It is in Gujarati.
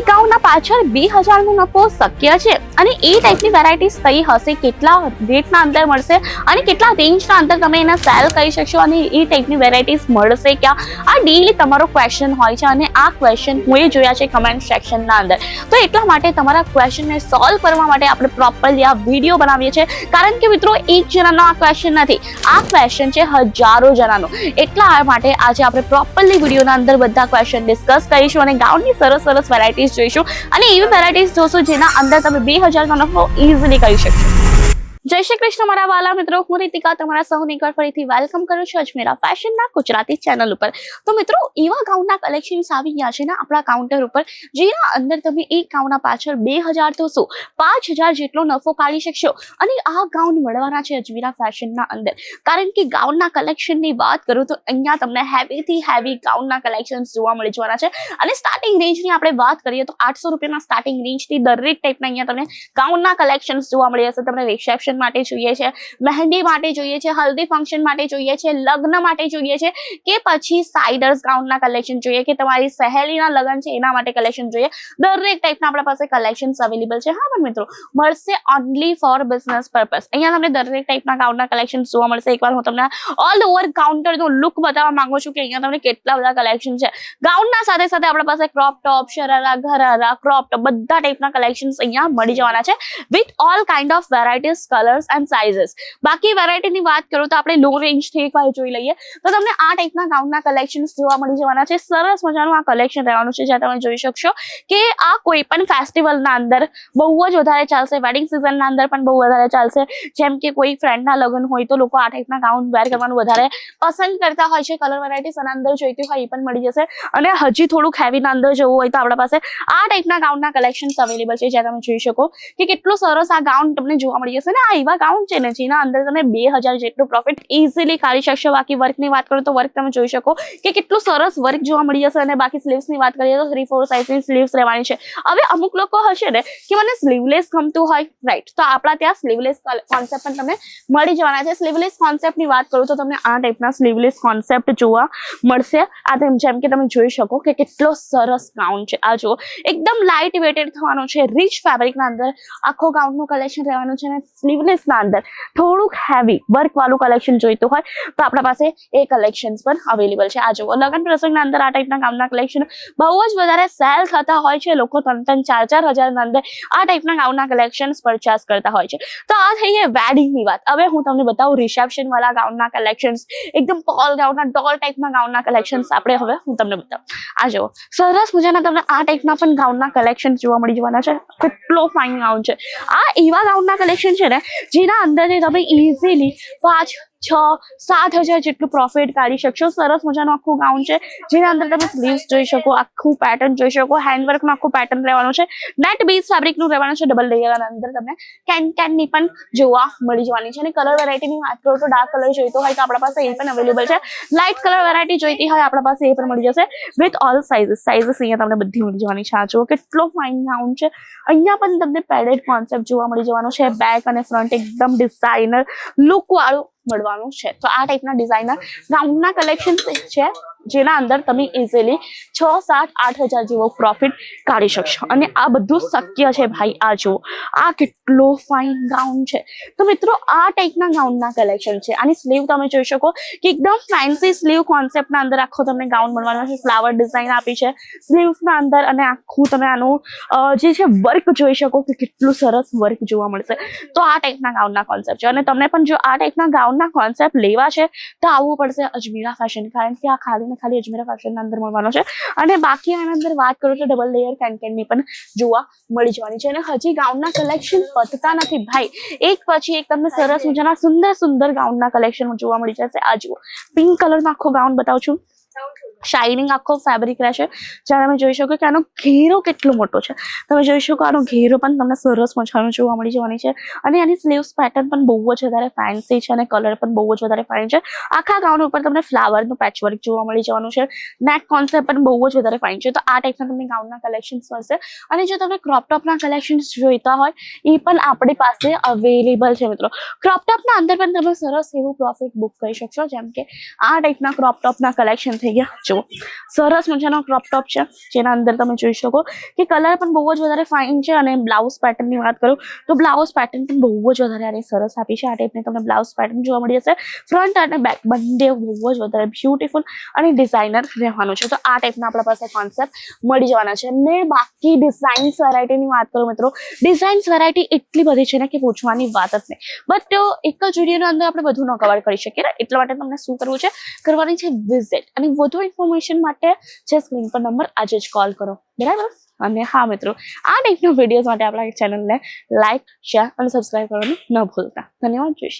એક ગાઉનના પાછળ બે હજારનો નફો શક્ય છે. અને એ ટાઈપની વેરાયટીઝ કઈ હશે? કેટલા રેટના અંદર મળશે? અને કેટલા રેન્જના અંદર તમે એના સેલ કરી શકશો? અને એ ટાઈપની વેરાયટીઝ મળશે ક્યાં? આ ડેલી તમારો ક્વેશ્ચન હોય છે અને આ ક્વેશ્ચન હું જોયા છે કમેન્ટ સેક્શનના અંદર. તો એટલા માટે તમારા ક્વેશ્ચનને સોલ્વ કરવા માટે આપણે પ્રોપરલી આ વીડિયો બનાવીએ છીએ. કારણ કે મિત્રો, એક જણાનો આ ક્વેશ્ચન નથી. આ ક્વેશ્ચન છે હજારો જણાનો. એટલા માટે આજે આપણે પ્રોપરલી વિડીયોના અંદર બધા ક્વેશ્ચન ડિસ્કસ કરીશું અને ગાઉનની સરસ સરસ વેરાયટીઝ જોઈશું. અને એવી વેરાયટીઝ જોશો જેના અંદર તમે બે હજારનો નફો ઇઝીલી કરી શકશો. જય શ્રી કૃષ્ણ, મારા વાલા મિત્રો. હું રીતિકા તમારા સૌને એકવાર ફરીથી વેલકમ કરું છું અજમેરા ફેશનના ગુજરાતી ચેનલ ઉપર. તો મિત્રો, એવા ગાઉનના કલેક્શન્સ આવી ગયા છે ને આપણા કાઉન્ટર ઉપર. જેના અંદર તમે એક ગાઉનના પાછળ બે હજાર તો શું? પાંચ હજાર જેટલો નફો કાઢી શકશો. અને આ ગાઉન મળવાના છે અજમેરા ફેશનના અંદર. કારણ કે ગાઉનના કલેક્શનની વાત કરું તો અહીંયા તમને હેવીથી હેવી ગાઉનના કલેક્શન્સ જોવા મળી જવાના છે. અને સ્ટાર્ટિંગ રેન્જની આપણે વાત કરીએ તો આઠસો રૂપિયાના સ્ટાર્ટિંગ રેન્જથી દરેક ટાઈપના અહીંયા તમને ગાઉનના કલેક્શન્સ જોવા મળી જશે. તમને રિસેપ્શન માટે જોઈએ છે, મહેંદી માટે જોઈએ છે, હલ્દી ફંક્શન માટે જોઈએ છે, લગ્ન માટે જોઈએ છે કે પછી સાઇડર્સ ગાઉનના કલેક્શન જોઈએ કે તમારી સહેલીના લગ્ન છે એના માટે કલેક્શન જોઈએ. દરેક ટાઈપના આપણા પાસે કલેક્શન્સ અવેલેબલ છે. હા, પણ મિત્રો, મળશે ઓનલી ફોર બિઝનેસ પર્પસ અહીંયા તમને દરેક ટાઈપના ગાઉનના કલેક્શન જોવા મળશે. એકવાર હું તમને ઓલ ઓવર કાઉન્ટરનો લુક બતાવવા માંગુ છું કે અહીંયા તમને કેટલા બધા કલેક્શન છે. ગાઉનના સાથે સાથે આપણા પાસે crop top sharara, ઘરારા crop top બધા ટાઈપના કલેક્શન્સ અહીંયા મળી જવાના છે. With all kind of varieties colours and sizes બાકી વેરાયટીની વાત કરું તો આપણે લો રેન્જથી એકવાર જોઈ લઈએ. તો તમને આ ટાઈપના ગાઉનના કલેક્શન્સ જોવા મળી જવાના છે. સરસ મજાનું આ કલેક્શન રહેવાનું છે, જ્યાં તમે જોઈ શકશો કે આ કોઈ પણ ફેસ્ટિવલના અંદર બહુ જ વધારે ચાલશે. વેડિંગ સિઝનના અંદર પણ બહુ વધારે ચાલશે. જેમ કે કોઈ ફ્રેન્ડના લગ્ન હોય તો લોકો આ ટાઈપના ગાઉન વેર કરવાનું વધારે પસંદ કરતા હોય છે. કલર વેરાયટીસ આના અંદર જોઈતી હોય એ પણ મળી જશે. અને હજી થોડુંક હેવીના અંદર જવું હોય તો આપણા પાસે આ ટાઈપના ગાઉનના કલેક્શન્સ અવેલેબલ છે, જ્યાં તમે જોઈ શકો કે કેટલું સરસ આ ગાઉન તમને જોવા મળી જશે. ને એવા ગાઉન છે જેના અંદર તમે બે હજાર જેટલું પ્રોફિટ ઇઝીલી કાઢી શકશો. બાકી વર્કની વાત કરો તો વર્ક તમે જોઈ શકો કે કેટલું સરસ વર્ક જોવા મળી જશે અને બાકી સ્લીવ્સની વાત કરીએ તો થ્રી ફોર સાઇઝની સ્લીવ્સ રહેવાની છે. હવે અમુક લોકો હશે ને કે મને સ્લીવલેસ ગમતું હોય. રાઈટ તો આપણા ત્યાં સ્લીવલેસ કોન્સેપ્ટ પણ તમને મળી જવાના છે. સ્લીવલેસ કોન્સેપ્ટની વાત કરું તો તમને આ ટાઈપના સ્લીવલેસ કોન્સેપ્ટ જોવા મળશે. આ તેમ જેમ કે તમે જોઈ શકો કે કેટલો સરસ ગાઉન છે. આ જુઓ, એકદમ લાઇટ વેટેડ થવાનો છે. રીચ ફેબ્રિકના અંદર આખો ગાઉનનું કલેક્શન રહેવાનું છે અને સ્લીવલેસના અંદર થોડુંક હેવી વર્ક વાળું કલેક્શન જોઈતું હોય તો આપણા પાસે એ કલેક્શન્સ પણ અવેલેબલ છે. આ જુઓ, લગ્ન પ્રસંગના અંદર આ ટાઈપના કામના કલેક્શન બહુ જ વધારે સેલ થતા હોય છે. લોકો ત્રણ ત્રણ ચાર ચાર હજારના અંદર આ ટાઈપના ગાઉનના કલેક્શન્સ પરચેસ કરતા હોય છે. તો આ થઈ ગઈ વેડિંગની વાત. હવે હું તમને બતાવું રિસેપ્શન વાળા ગાઉનના કલેક્શન્સ એકદમ પોલ ગાઉનના ડોલ ટાઈપના ગાઉનના કલેક્શન્સ આપણે હવે હું તમને બતાવું. આ જુઓ, સરસ મજાના તમને આ ટાઈપના પણ ગાઉનના કલેક્શન જોવા મળી જવાના છે. કેટલો ફાઇન ગાઉન છે. આ એવા ગાઉનના કલેક્શન છે ને જેના અંદરથી તમે ઇઝીલી પાંચ છ સાત હજાર જેટલું પ્રોફિટ કાઢી શકશો. સરસ મજાનું આખું ગાઉન છે. જેના અંદર તમે સ્લીવ્સ જોઈ શકો, આખું પેટર્ન જોઈ શકો હેન્ડવર્કનું આખું પેટર્ન રહેવાનું છે. નેટ બેઝ ફેબ્રિકનું રહેવાનું છે ડબલ લેયર અંદર તમને. કેન કેનની પણ જોવા મળી જવાની છે. અને કલર વેરાયટીની વાત કરો તો ડાર્ક કલર જોઈતો હોય તો આપણા પાસે એ પણ અવેલેબલ છે. લાઇટ કલર વેરાયટી જોઈતી હોય આપણા પાસે એ પણ મળી જશે. વિથ ઓલ સાઇઝીસ સાઇઝીસ અહીંયા તમને બધી મળી જવાની છે. આ જુઓ કેટલો ફાઇન ગાઉન છે. અહીંયા પણ તમને પેડેડ કોન્સેપ્ટ જોવા મળી જવાનો છે. બેક અને ફ્રન્ટ એકદમ ડિઝાઇનર લુક વાળું મળવાનું છે. તો આ ટાઈપના ડિઝાઇનર ગાઉનના કલેક્શન છે. જેના અંદર તમે ઇઝીલી છ, સાત, આઠ હજાર જેવો પ્રોફિટ કાઢી શકશો. અને આ બધું શક્ય છે ભાઈ, આ જુઓ. આ કેટલો ફાઇન ગાઉન છે. તો મિત્રો, આ ટાઈપના ગાઉનના કલેક્શન છે. આની સ્લીવ તમે જોઈ શકો કે એકદમ ફેન્સી સ્લીવ કોન્સેપ્ટના અંદર આખો તમને ગાઉન મળવાનો છે. ફ્લાવર ડિઝાઇન આપી છે. સ્લીવ્સના અંદર અને આખું તમે આનું જે છે વર્ક જોઈ શકો કે કેટલું સરસ વર્ક જોવા મળશે. તો આ ટાઈપના ગાઉનના કોન્સેપ્ટ છે. અને તમને પણ જો આ ટાઈપના ગાઉનના કોન્સેપ્ટ લેવા છે, તો આવવું પડશે અજમીરા ફેશન કારણ કે આ ખાલી ને ખાલી અજમેરા ફેશનના અંદર મળવાનો છે. અને બાકી આના અંદર વાત કરું તો ડબલ લેયર કેન્કેનની પણ જોવા મળી જવાની છે. અને હજી ગાઉનના કલેક્શન પતતા નથી ભાઈ. એક પછી એક તમને સરસ મજાના સુંદર સુંદર ગાઉનના કલેક્શન જોવા મળી જશે. આ જુઓ. પિંક કલરમાં આખો ગાઉન બતાવું છું. શાઇનિંગ આખો ફેબ્રિક રહેશે. જ્યારે તમે જોઈ શકો કે આનો ઘેરો કેટલો મોટો છે. તમે જોઈ શકો આનો ઘેરો પણ તમને સરસ મજાનો જોવા મળી જવાની છે. અને આની સ્લીવ્સ પેટર્ન પણ બહુ જ વધારે ફેન્સી છે અને કલર પણ બહુ જ વધારે ફાઇન છે. આખા ગાઉન ઉપર તમને ફ્લાવરનું પેચવર્ક જોવા મળી જવાનું છે. નેક કોન્સેપ્ટ પણ બહુ જ વધારે ફાઇન છે. તો આ ટાઈપના તમને ગાઉનના કલેક્શન્સ મળશે. અને જો તમને ક્રોપટોપના કલેક્શન્સ જોઈતા હોય, એ પણ આપણી પાસે અવેલેબલ છે મિત્રો. ક્રોપટોપના અંદર પણ તમે સરસ એવું પ્રોફિટ બુક કરી શકશો. જેમ કે આ ટાઈપના ક્રોપટોપના કલેક્શન થઈ ગયા. જો સરસ મજાનો ક્રોપ ટોપ છે. જેના અંદર તમે જોઈ શકો કે કલર પણ બહુ જ વધારે ફાઇન છે અને બ્લાઉઝ પેટર્નની વાત કરું તો બ્લાઉઝ પેટર્ન પણ બહુ જ વધારે આને સરસ આપી છે. આ ટાઈપની તમને બ્લાઉઝ પેટર્ન જોવા મળી જશે ફ્રન્ટ અને બેક બંને બહુ જ વધારે બ્યુટીફુલ અને ડિઝાઇનર રહેવાનું છે. તો આ ટાઈપના આપણા પાસે કોન્સેપ્ટ મળી જવાના છે. ને બાકી ડિઝાઇન્સ વેરાયટીની વાત કરું મિત્રો ડિઝાઇન્સ વેરાયટી એટલી બધી છે ને કે પૂછવાની વાત જ નહીં. બટ એક જ વિડીયોની અંદર આપણે બધું ન કવર કરી શકીએ ને? એટલા માટે તમને શું કરવું છે? કરવાની છે વિઝિટ અને વધુ ઇન્ફોર્મેશન માટે જે સ્ક્રીન પર નંબર આજે જ કોલ કરો. બરાબર? અને હા મિત્રો, આ ટાઈપના વિડીયોઝ માટે આપણા ચેનલને લાઇક શેર અને સબસ્ક્રાઇબ કરવાનું ન ભૂલતા. ધન્યવાદ, જય